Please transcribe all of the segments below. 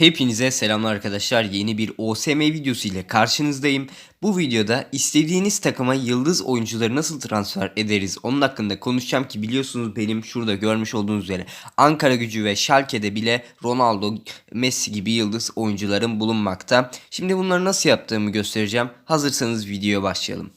Hepinize selamlar arkadaşlar. Yeni bir OSM videosu ile karşınızdayım. Bu videoda istediğiniz takıma yıldız oyuncuları nasıl transfer ederiz onun hakkında konuşacağım ki biliyorsunuz benim şurada görmüş olduğunuz üzere Ankara gücü ve Schalke'de bile Ronaldo, Messi gibi yıldız oyuncularım bulunmakta. Şimdi bunları nasıl yaptığımı göstereceğim. Hazırsanız videoya başlayalım.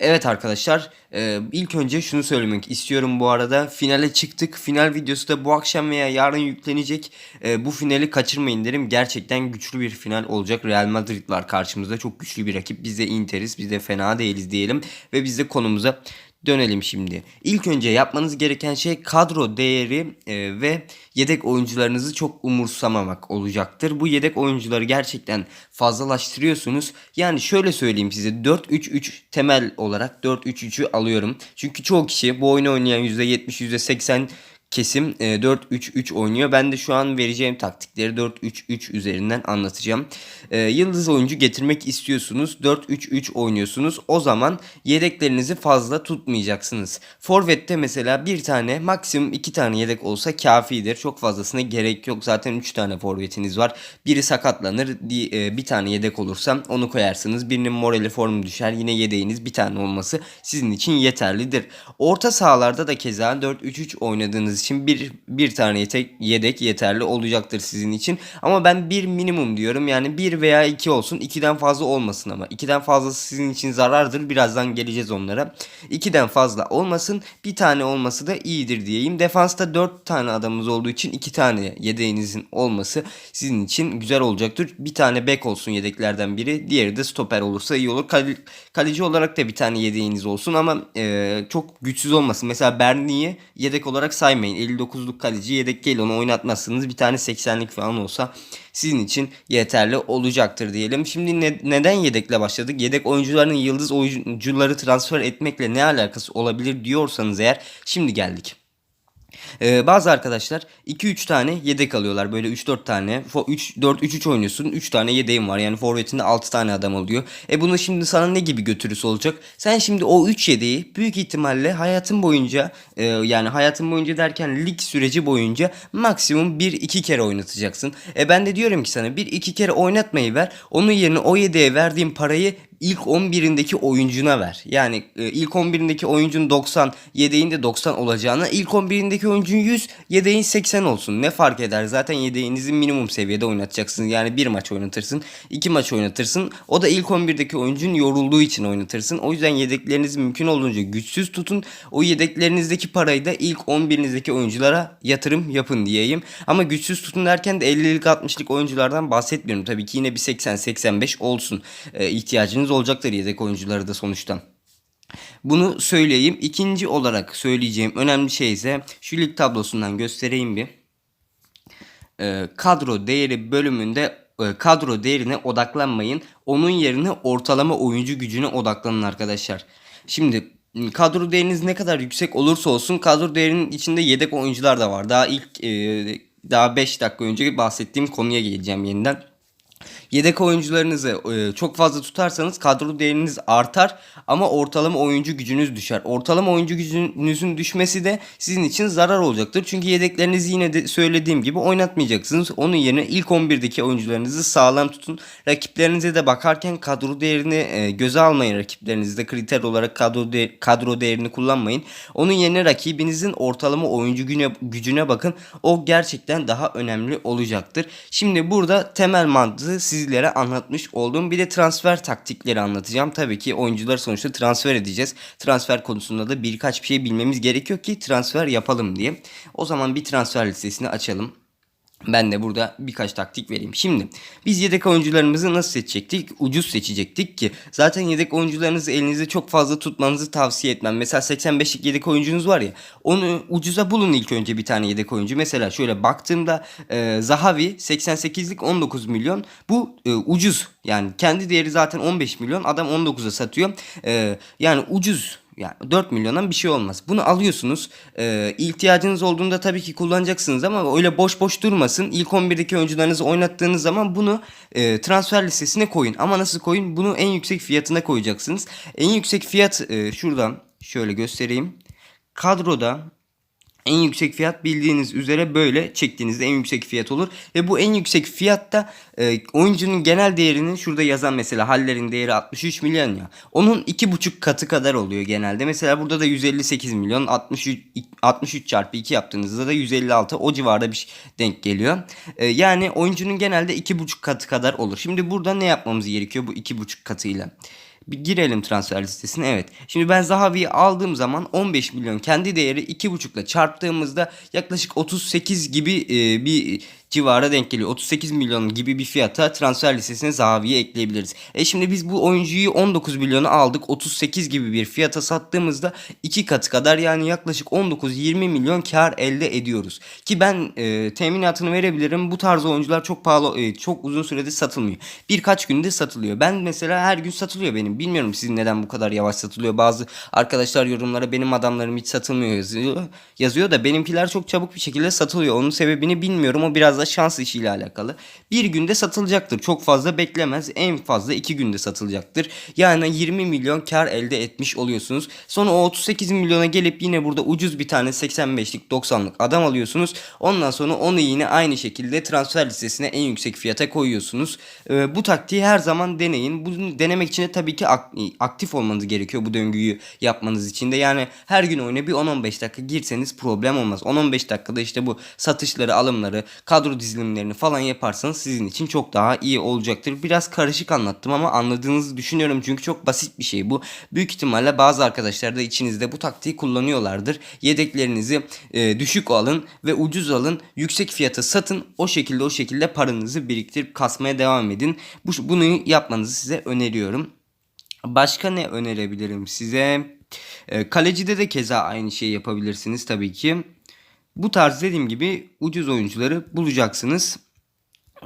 Evet arkadaşlar e, ilk önce şunu söylemek istiyorum bu arada. Finale çıktık. Final videosu da bu akşam veya yarın yüklenecek. E, bu finali kaçırmayın derim. Gerçekten güçlü bir final olacak. Real Madrid var karşımızda. Çok güçlü bir rakip. Biz de Inter'iz. Biz de fena değiliz diyelim. Ve biz de konumuza dönelim şimdi. İlk önce yapmanız gereken şey kadro değeri e, ve yedek oyuncularınızı çok umursamamak olacaktır. Bu yedek oyuncuları gerçekten fazlalaştırıyorsunuz. Yani şöyle söyleyeyim size 4-3-3 temel olarak 4-3-3'ü alıyorum. Çünkü çoğu kişi bu oyunu oynayan %70 %80 kesim e, 4-3-3 oynuyor. Ben de şu an vereceğim taktikleri 4-3-3 üzerinden anlatacağım. E, yıldız oyuncu getirmek istiyorsunuz. 4-3-3 oynuyorsunuz. O zaman yedeklerinizi fazla tutmayacaksınız. Forvet'te mesela bir tane maksimum iki tane yedek olsa kafidir. Çok fazlasına gerek yok. Zaten 3 tane forvetiniz var. Biri sakatlanır. e, Bir tane yedek olursa onu koyarsınız. Birinin morali formu düşer. Yine yedeğiniz bir tane olması sizin için yeterlidir. Orta sahalarda da keza 4-3-3 oynadığınız için bir, bir tane yedek, yedek yeterli olacaktır sizin için. Ama ben bir minimum diyorum. Yani bir veya iki olsun. 2'den fazla olmasın ama. 2'den fazlası sizin için zarardır. Birazdan geleceğiz onlara. 2'den fazla olmasın. Bir tane olması da iyidir diyeyim. Defansta 4 tane adamımız olduğu için 2 tane yedeğinizin olması sizin için güzel olacaktır. Bir tane bek olsun yedeklerden biri. Diğeri de stoper olursa iyi olur. Kale- kaleci olarak da bir tane yedeğiniz olsun ama e, çok güçsüz olmasın. Mesela Berni'yi yedek olarak saymayın. 59'luk kaleci yedek değil onu oynatmazsınız. Bir tane 80'lik falan olsa sizin için yeterli olacaktır diyelim. Şimdi ne- neden yedekle başladık? Yedek oyuncuların yıldız oyuncuları transfer etmekle ne alakası olabilir diyorsanız eğer şimdi geldik. Ee, bazı arkadaşlar 2-3 tane yedek alıyorlar. Böyle 3-4 tane. 3-4-3-3 oynuyorsun. 3 tane yedeğin var. Yani forvetinde 6 tane adam oluyor. E bunu şimdi sana ne gibi götürüsü olacak? Sen şimdi o 3 yedeği büyük ihtimalle hayatın boyunca e, yani hayatın boyunca derken lig süreci boyunca maksimum 1-2 kere oynatacaksın. E ben de diyorum ki sana 1-2 kere oynatmayı ver. Onun yerine o yedeğe verdiğin parayı ilk 11'indeki oyuncuna ver. Yani e, ilk 11'indeki oyuncun 90, yedeğin de 90 olacağına ilk 11'indeki oyuncun 100, yedeğin 80 olsun. Ne fark eder? Zaten yedeğinizi minimum seviyede oynatacaksın. Yani bir maç oynatırsın, iki maç oynatırsın. O da ilk 11'deki oyuncun yorulduğu için oynatırsın. O yüzden yedeklerinizi mümkün olduğunca güçsüz tutun. O yedeklerinizdeki parayı da ilk 11'inizdeki oyunculara yatırım yapın diyeyim. Ama güçsüz tutun derken de 50'lik 60'lık oyunculardan bahsetmiyorum. Tabii ki yine bir 80-85 olsun. E, ihtiyacınız olacaktır yedek oyuncuları da sonuçta. Bunu söyleyeyim. İkinci olarak söyleyeceğim önemli şey ise şu lig tablosundan göstereyim bir. Ee, kadro değeri bölümünde e, kadro değerine odaklanmayın. Onun yerine ortalama oyuncu gücüne odaklanın arkadaşlar. Şimdi kadro değeriniz ne kadar yüksek olursa olsun kadro değerinin içinde yedek oyuncular da var. Daha ilk e, daha 5 dakika önce bahsettiğim konuya geleceğim yeniden. Yedek oyuncularınızı e, çok fazla tutarsanız kadro değeriniz artar ama ortalama oyuncu gücünüz düşer. Ortalama oyuncu gücünüzün düşmesi de sizin için zarar olacaktır. Çünkü yedeklerinizi yine de söylediğim gibi oynatmayacaksınız. Onun yerine ilk 11'deki oyuncularınızı sağlam tutun. Rakiplerinize de bakarken kadro değerini e, göze almayın. Rakiplerinizde kriter olarak kadro, de- kadro değerini kullanmayın. Onun yerine rakibinizin ortalama oyuncu güne, gücüne bakın. O gerçekten daha önemli olacaktır. Şimdi burada temel mantığı sizlere anlatmış oldum. Bir de transfer taktikleri anlatacağım. Tabii ki oyuncuları sonuçta transfer edeceğiz. Transfer konusunda da birkaç bir şey bilmemiz gerekiyor ki transfer yapalım diye. O zaman bir transfer listesini açalım. Ben de burada birkaç taktik vereyim. Şimdi biz yedek oyuncularımızı nasıl seçecektik? Ucuz seçecektik ki zaten yedek oyuncularınızı elinizde çok fazla tutmanızı tavsiye etmem. Mesela 85'lik yedek oyuncunuz var ya onu ucuza bulun ilk önce bir tane yedek oyuncu. Mesela şöyle baktığımda e, Zahavi 88'lik 19 milyon bu e, ucuz. Yani kendi değeri zaten 15 milyon adam 19'a satıyor. E, yani ucuz yani 4 milyondan bir şey olmaz. Bunu alıyorsunuz. Ee, ihtiyacınız olduğunda tabii ki kullanacaksınız ama öyle boş boş durmasın. İlk 11'deki oyuncularınızı oynattığınız zaman bunu e, transfer listesine koyun. Ama nasıl koyun? Bunu en yüksek fiyatına koyacaksınız. En yüksek fiyat e, şuradan şöyle göstereyim. Kadroda En yüksek fiyat bildiğiniz üzere böyle çektiğinizde en yüksek fiyat olur. Ve bu en yüksek fiyatta e, oyuncunun genel değerinin şurada yazan mesela Haller'in değeri 63 milyon ya. Onun 2,5 katı kadar oluyor genelde. Mesela burada da 158 milyon 63, 63 çarpı 2 yaptığınızda da 156 o civarda bir şey denk geliyor. E, yani oyuncunun genelde 2,5 katı kadar olur. Şimdi burada ne yapmamız gerekiyor bu 2,5 katıyla? Bir girelim transfer listesine. Evet. Şimdi ben Zahavi'yi aldığım zaman 15 milyon kendi değeri 2,5 ile çarptığımızda yaklaşık 38 gibi e, bir civara denk geliyor. 38 milyon gibi bir fiyata transfer listesine Zahavi'yi ekleyebiliriz. E şimdi biz bu oyuncuyu 19 milyona aldık. 38 gibi bir fiyata sattığımızda 2 katı kadar yani yaklaşık 19-20 milyon kar elde ediyoruz. Ki ben e, teminatını verebilirim. Bu tarz oyuncular çok pahalı, e, çok uzun sürede satılmıyor. Birkaç günde satılıyor. Ben mesela her gün satılıyor benim. Bilmiyorum sizin neden bu kadar yavaş satılıyor. Bazı arkadaşlar yorumlara benim adamlarım hiç satılmıyor yazıyor. Yazıyor da benimkiler çok çabuk bir şekilde satılıyor. Onun sebebini bilmiyorum. O biraz da şans işiyle alakalı. Bir günde satılacaktır. Çok fazla beklemez. En fazla iki günde satılacaktır. Yani 20 milyon kar elde etmiş oluyorsunuz. Sonra o 38 milyona gelip yine burada ucuz bir tane 85'lik 90'lık adam alıyorsunuz. Ondan sonra onu yine aynı şekilde transfer listesine en yüksek fiyata koyuyorsunuz. Ee, bu taktiği her zaman deneyin. Bunu denemek için de tabii ki ak- aktif olmanız gerekiyor bu döngüyü yapmanız için de. Yani her gün oyuna bir 10-15 dakika girseniz problem olmaz. 10-15 dakikada işte bu satışları, alımları, kadro dizilimlerini falan yaparsanız sizin için çok daha iyi olacaktır. Biraz karışık anlattım ama anladığınızı düşünüyorum çünkü çok basit bir şey bu. Büyük ihtimalle bazı arkadaşlar da içinizde bu taktiği kullanıyorlardır. Yedeklerinizi e, düşük alın ve ucuz alın. Yüksek fiyata satın. O şekilde o şekilde paranızı biriktirip kasmaya devam edin. Bu, bunu yapmanızı size öneriyorum. Başka ne önerebilirim size? E, kalecide de keza aynı şeyi yapabilirsiniz tabii ki. Bu tarz dediğim gibi ucuz oyuncuları bulacaksınız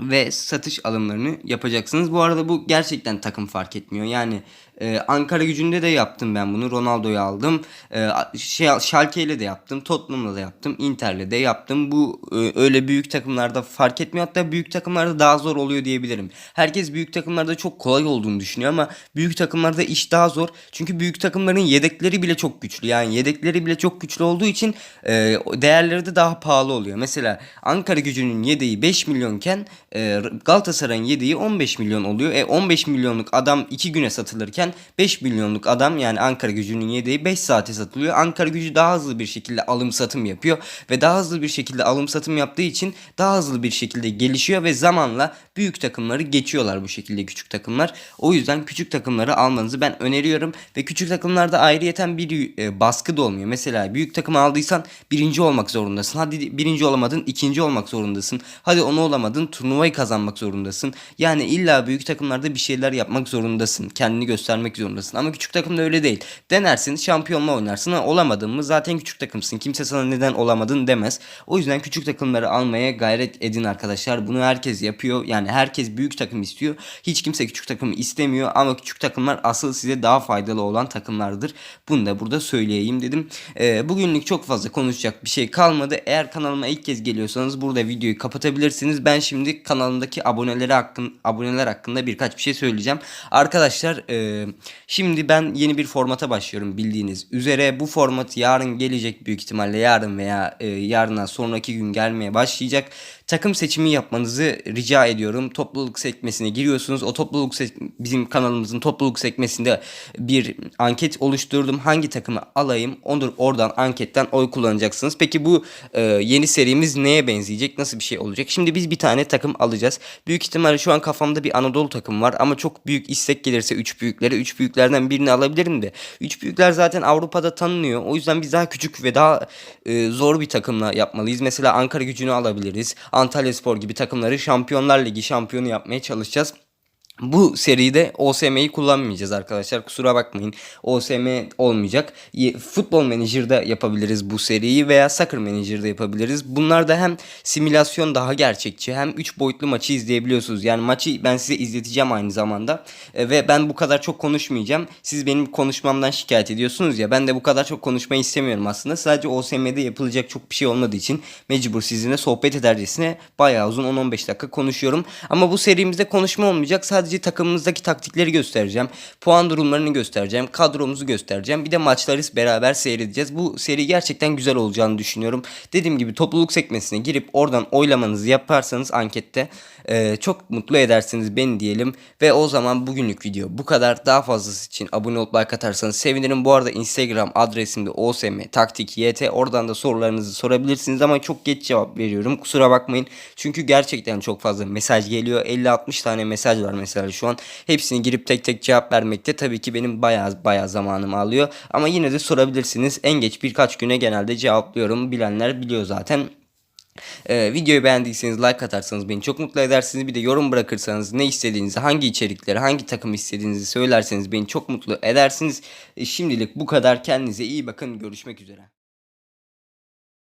ve satış alımlarını yapacaksınız. Bu arada bu gerçekten takım fark etmiyor. Yani e, Ankara gücünde de yaptım ben bunu. Ronaldo'yu aldım. E, şey, Schalke ile de yaptım. Tottenham'la da yaptım. Inter'le de yaptım. Bu e, öyle büyük takımlarda fark etmiyor. Hatta büyük takımlarda daha zor oluyor diyebilirim. Herkes büyük takımlarda çok kolay olduğunu düşünüyor ama büyük takımlarda iş daha zor. Çünkü büyük takımların yedekleri bile çok güçlü. Yani yedekleri bile çok güçlü olduğu için e, değerleri de daha pahalı oluyor. Mesela Ankara gücünün yedeği 5 milyonken e, Galatasaray'ın yedeği 15 milyon oluyor. E 15 milyonluk adam 2 güne satılırken 5 milyonluk adam yani Ankara gücünün yedeği 5 saate satılıyor. Ankara gücü daha hızlı bir şekilde alım satım yapıyor ve daha hızlı bir şekilde alım satım yaptığı için daha hızlı bir şekilde gelişiyor ve zamanla büyük takımları geçiyorlar bu şekilde küçük takımlar. O yüzden küçük takımları almanızı ben öneriyorum ve küçük takımlarda ayrıyeten bir e, baskı da olmuyor. Mesela büyük takım aldıysan birinci olmak zorundasın. Hadi birinci olamadın ikinci olmak zorundasın. Hadi onu olamadın turnuvayı kazanmak zorundasın. Yani illa büyük takımlarda bir şeyler yapmak zorundasın. Kendini göstermek zorundasın. Ama küçük takımda öyle değil. Denersin şampiyonla oynarsın. Ha, olamadın mı zaten küçük takımsın. Kimse sana neden olamadın demez. O yüzden küçük takımları almaya gayret edin arkadaşlar. Bunu herkes yapıyor. Yani herkes büyük takım istiyor. Hiç kimse küçük takımı istemiyor. Ama küçük takımlar asıl size daha faydalı olan takımlardır. Bunu da burada söyleyeyim dedim. Ee, bugünlük çok fazla konuşacak bir şey kalmadı. Eğer kanalıma ilk kez geliyorsanız burada videoyu kapatabilirsiniz. Ben şimdi kanalımdaki aboneleri hakkın, aboneler hakkında birkaç bir şey söyleyeceğim. Arkadaşlar e, şimdi ben yeni bir formata başlıyorum bildiğiniz üzere. Bu format yarın gelecek büyük ihtimalle yarın veya e, yarından sonraki gün gelmeye başlayacak. Takım seçimi yapmanızı rica ediyorum. Topluluk sekmesine giriyorsunuz. O topluluk bizim kanalımızın topluluk sekmesinde bir anket oluşturdum. Hangi takımı alayım? Onu oradan anketten oy kullanacaksınız. Peki bu e, yeni serimiz neye benzeyecek? Nasıl bir şey olacak? Şimdi biz bir tane takım alacağız. Büyük ihtimalle şu an kafamda bir Anadolu takım var ama çok büyük istek gelirse 3 büyüklere 3 büyüklerden birini alabilirim de. 3 büyükler zaten Avrupa'da tanınıyor. O yüzden biz daha küçük ve daha e, zor bir takımla yapmalıyız. Mesela Ankara gücünü alabiliriz. Antalya Spor gibi takımları Şampiyonlar Ligi şampiyonu yapmaya çalışacağız. Bu seride OSM'yi kullanmayacağız arkadaşlar. Kusura bakmayın. OSM olmayacak. Futbol Manager'da yapabiliriz bu seriyi veya Soccer Manager'da yapabiliriz. Bunlar da hem simülasyon daha gerçekçi hem 3 boyutlu maçı izleyebiliyorsunuz. Yani maçı ben size izleteceğim aynı zamanda. E, ve ben bu kadar çok konuşmayacağım. Siz benim konuşmamdan şikayet ediyorsunuz ya. Ben de bu kadar çok konuşmayı istemiyorum aslında. Sadece OSM'de yapılacak çok bir şey olmadığı için mecbur sizinle sohbet edercesine bayağı uzun 10-15 dakika konuşuyorum. Ama bu serimizde konuşma olmayacak. Sadece sadece takımımızdaki taktikleri göstereceğim. Puan durumlarını göstereceğim. Kadromuzu göstereceğim. Bir de maçları beraber seyredeceğiz. Bu seri gerçekten güzel olacağını düşünüyorum. Dediğim gibi topluluk sekmesine girip oradan oylamanızı yaparsanız ankette e, çok mutlu edersiniz beni diyelim. Ve o zaman bugünlük video bu kadar. Daha fazlası için abone olup like atarsanız sevinirim. Bu arada Instagram adresimde osm taktik yt oradan da sorularınızı sorabilirsiniz ama çok geç cevap veriyorum. Kusura bakmayın. Çünkü gerçekten çok fazla mesaj geliyor. 50-60 tane mesaj var mesela şu an. Hepsini girip tek tek cevap vermekte tabii ki benim bayağı bayağı zamanımı alıyor. Ama yine de sorabilirsiniz. En geç birkaç güne genelde cevaplıyorum. Bilenler biliyor zaten. Ee, videoyu beğendiyseniz like atarsanız beni çok mutlu edersiniz. Bir de yorum bırakırsanız ne istediğinizi, hangi içerikleri, hangi takım istediğinizi söylerseniz beni çok mutlu edersiniz. Ee, şimdilik bu kadar. Kendinize iyi bakın. Görüşmek üzere.